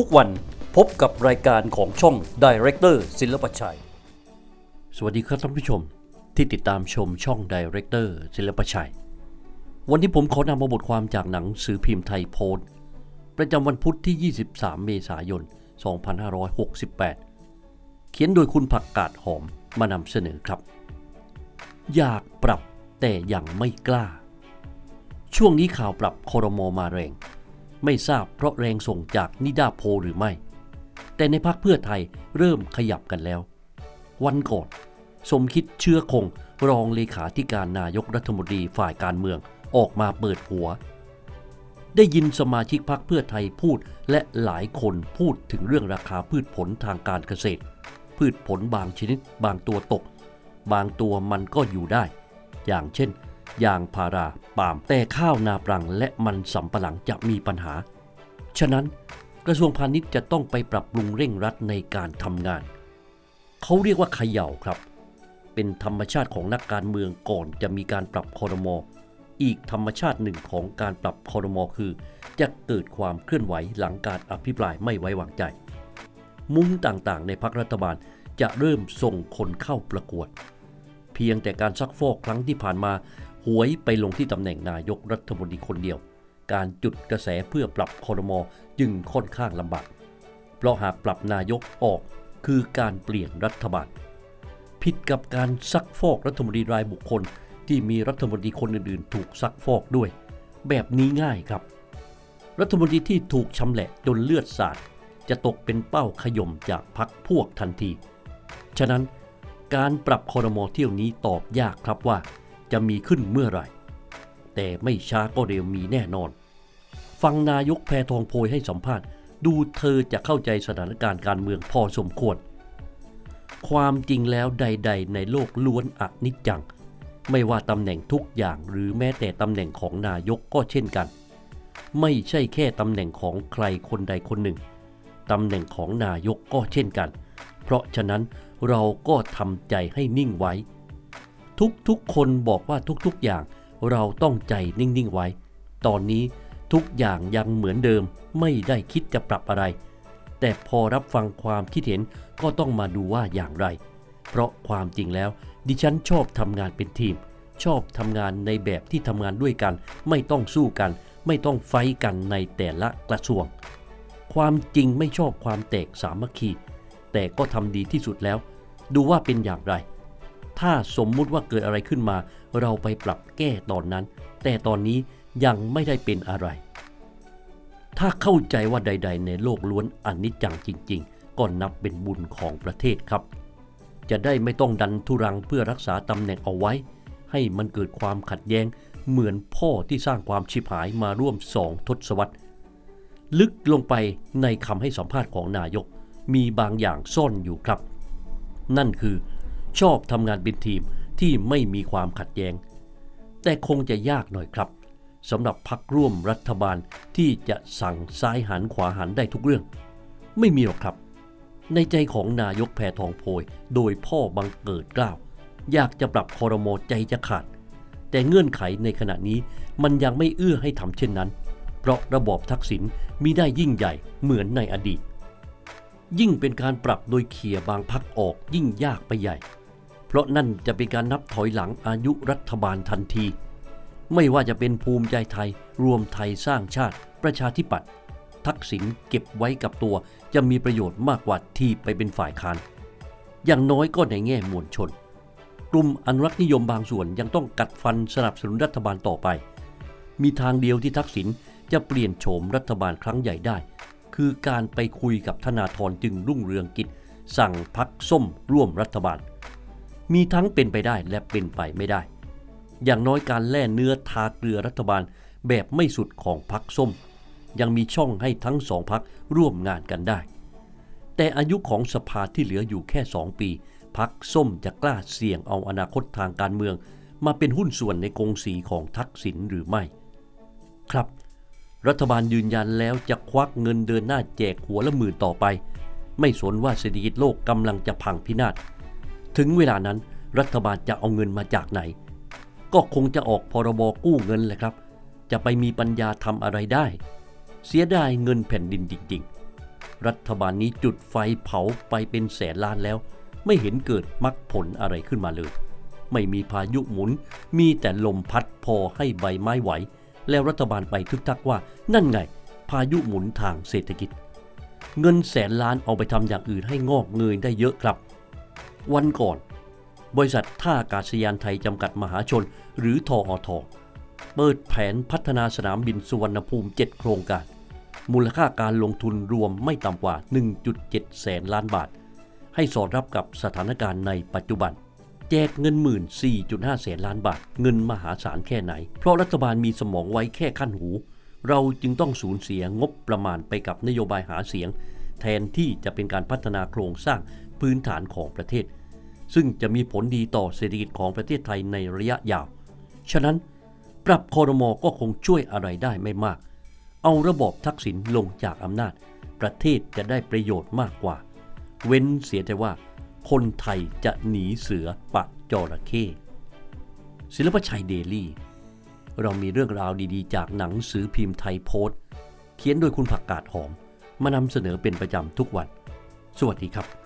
ทุกวันพบกับรายการของช่อง Director ศิลปชัย สวัสดีครับท่านผู้ชมที่ติดตามชมช่อง Director ศิลปชัย วันนี้ผมขอนำมาบทความจากหนังสือพิมพ์ไทยโพสต์ประจำวันพุธที่ 23 เมษายน 2568 เขียนโดยคุณผักกาดหอมมานำเสนอครับ อยากปรับแต่ยังไม่กล้า ช่วงนี้ข่าวปรับคอรมอมาแรง ไม่ทราบเพราะแรงส่งจากนิดาโพหรือไม่ แต่ในพักเพื่อไทยเริ่มขยับกันแล้ว วันก่อน สมคิดเชื่อคงรองเลขาธิการนายกรัฐมนตรีฝ่ายการเมืองออกมาเปิดหัว ได้ยินสมาชิกพักเพื่อไทยพูดและหลายคนพูดถึงเรื่องราคาพืชผลทางการเกษตร พืชผลบางชนิด บางตัวตก บางตัวมันก็อยู่ได้ อย่างเช่น ยางพาราปาล์มแต่ข้าวนาปรังและมันสำปะหลังจะมีปัญหา ฉะนั้นกระทรวงพาณิชย์จะต้องไปปรับปรุงเร่งรัดในการทำงาน เขาเรียกว่าเขย่าครับ เป็นธรรมชาติของนักการเมืองก่อนจะมีการปรับคอรมออีกธรรมชาติหนึ่งของการปรับคอรมอคือ จะเกิดความเคลื่อนไหวหลังการอภิปรายไม่ไว้วางใจ มุมต่างๆ ในพักรัฐบาลจะเริ่มส่งคนเข้าประกวด เพียงแต่การซักฟอกครั้งที่ผ่านมา หวยไปลงที่ตำแหน่งนายกรัฐมนตรีคนเดียว การจุดกระแสเพื่อปรับคอรมอจึงค่อนข้างลำบาก เพราะหากปรับนายกออกคือการเปลี่ยนรัฐบาล ผิดกับการซักฟอกรัฐมนตรีรายบุคคล ที่มีรัฐมนตรีคนอื่นๆ ถูกซักฟอกด้วย แบบนี้ง่ายครับ รัฐมนตรีที่ถูกชำแหละจนเลือดสาดจะตกเป็นเป้าขย่มจากพักพวกทันที ฉะนั้นการปรับคอรมอเที่ยวนี้ตอบยากครับว่า จะมีขึ้นเมื่อไหร่ แต่ไม่ช้าก็เร็วมีแน่นอน ฟังนายกแพทองโพยให้สัมภาษณ์ ดูเธอจะเข้าใจสถานการณ์การเมืองพอสมควร ความจริงแล้วใด ๆ ในโลกล้วนอนิจจัง ไม่ว่าตำแหน่งทุกอย่างหรือแม้แต่ตำแหน่งของนายกก็เช่นกัน ไม่ใช่แค่ตำแหน่งของใครคนใดคนหนึ่งตำแหน่งของนายกก็เช่นกัน เพราะฉะนั้นเราก็ทำใจให้นิ่งไว้ ทุกๆคนบอกว่าทุกๆอย่างเราต้องใจนิ่งๆไว้ ตอนนี้ทุกอย่างยังเหมือนเดิมไม่ได้คิดจะปรับอะไร แต่พอรับฟังความคิดเห็นก็ต้องมาดูว่าอย่างไร เพราะความจริงแล้ว ดิฉันชอบทำงานเป็นทีม ชอบทำงานในแบบที่ทำงานด้วยกัน ไม่ต้องสู้กัน ไม่ต้องไฟกันในแต่ละกระทรวง ความจริงไม่ชอบความแตกสามัคคี แต่ก็ทำดีที่สุดแล้ว ดูว่าเป็นอย่างไร ถ้าสมมุติว่าเกิดอะไรขึ้นมา เราไปปรับแก้ตอนนั้น แต่ตอนนี้ยังไม่ได้เป็นอะไร ถ้าเข้าใจว่าใด ๆ ในโลกล้วนอนิจจังจริง ๆ ก็นับเป็นบุญของประเทศครับ จะได้ไม่ต้องดันทุรังเพื่อรักษาตำแหน่งเอาไว้ ให้มันเกิดความขัดแย้ง เหมือนพ่อที่สร้างความชิบหายมาร่วมสองทศวรรษลึกลงไปในคำให้สัมภาษณ์ของนายก มีบางอย่างซ่อนอยู่ครับ นั่นคือ ชอบทำงานเป็นทีมที่ไม่มีความขัดแย้ง แต่คงจะยากหน่อยครับสำหรับพักร่วมรัฐบาลที่จะสั่งซ้ายหันขวาหันได้ทุกเรื่อง ไม่มีหรอกครับ ในใจของนายกแพทองโพยโดยพ่อบังเกิดกล้าว อยากจะปรับคอรมอใจจะขาด แต่เงื่อนไขในขณะนี้มันยังไม่เอื้อให้ทำเช่นนั้น เพราะระบอบทักษิณมิได้ยิ่งใหญ่เหมือนในอดีต ยิ่งเป็นการปรับโดยเขี่ยบางพักออกยิ่งยากไปใหญ่ ราะนั่นจะเป็นการนับถอยหลังอายุรัฐบาลทันที ไม่ว่าจะเป็นภูมิใจไทย รวมไทยสร้างชาติ ประชาธิปัตย์ทักษิณเก็บไว้กับตัวจะมีประโยชน์มากกว่าที่ไปเป็นฝ่ายค้าน อย่างน้อยก็ในแง่มวลชน กลุ่มอนุรักษ์นิยมบางส่วนยังต้องกัดฟันสนับสนุนรัฐบาลต่อไป มีทางเดียวที่ทักษิณจะเปลี่ยนโฉมรัฐบาลครั้งใหญ่ได้ คือการไปคุยกับธนาธรจึงรุ่งเรืองกิจ สั่งพักส้มร่วมรัฐบาล มีทั้งเป็นไปได้และเป็นไปไม่ได้ อย่างน้อยการแล่เนื้อทาเกลือรัฐบาลแบบไม่สุดของพักส้ม ยังมีช่องให้ทั้งสองพักร่วมงานกันได้ แต่อายุของสภาที่เหลืออยู่แค่สองปี พักส้มจะกล้าเสี่ยงเอาอนาคตทางการเมือง มาเป็นหุ้นส่วนในกงสีของทักษิณหรือไม่ ครับ รัฐบาลยืนยันแล้วจะควักเงินเดินหน้าแจกหัวละหมื่นต่อไป ไม่สนว่าเศรษฐกิจโลกกำลังจะพังพินาศ ถึงเวลานั้นรัฐบาลจะเอาเงินมาจากไหน ก็คงจะออกพรบกู้เงินแหละครับ จะไปมีปัญญาทำอะไรได้ เสียดายเงินแผ่นดินจริงรัฐบาลนี้จุดไฟเผาไปเป็นแสนล้านแล้ว ไม่เห็นเกิดมรรคผลอะไรขึ้นมาเลย ไม่มีพายุหมุน มีแต่ลมพัดพอให้ใบไม้ไหว แล้วรัฐบาลไปทึกทักว่า นั่นไง พายุหมุนทางเศรษฐกิจ เงินแสนล้านเอาไปทำอย่างอื่นให้งอกเงยได้เยอะครับ วันก่อน บริษัทท่าอากาศยานไทยจำกัดมหาชน หรือทออทเปิดแผนพัฒนาสนามบินสุวรรณภูมิ 7 โครงการ มูลค่าการลงทุนรวมไม่ต่ำกว่า 1.7 แสนล้านบาท ให้สอดรับกับสถานการณ์ในปัจจุบัน แจกเงินหมื่น 4.5 แสนล้านบาท เงินมหาศาลแค่ไหน เพราะรัฐบาลมีสมองไว้แค่ขั้นหู เราจึงต้องสูญเสียงบประมาณไปกับนโยบายหาเสียง แทนที่จะเป็นการพัฒนาโครงสร้าง พื้นฐานของประเทศ ซึ่งจะมีผลดีต่อเศรษฐกิจของประเทศไทยในระยะยาว ฉะนั้นปรับคอรมอก็คงช่วยอะไรได้ไม่มาก เอาระบอบทักษิณลงจากอำนาจ ประเทศจะได้ประโยชน์มากกว่า เว้นเสียแต่ว่า คนไทยจะหนีเสือปะจระเข้ศิลปชัยเดลี่ เรามีเรื่องราวดีๆ จากหนังสือพิมพ์ไทยโพสต์ เขียนโดยคุณผักกาดหอม มานำเสนอเป็นประจำทุกวัน สวัสดีครับ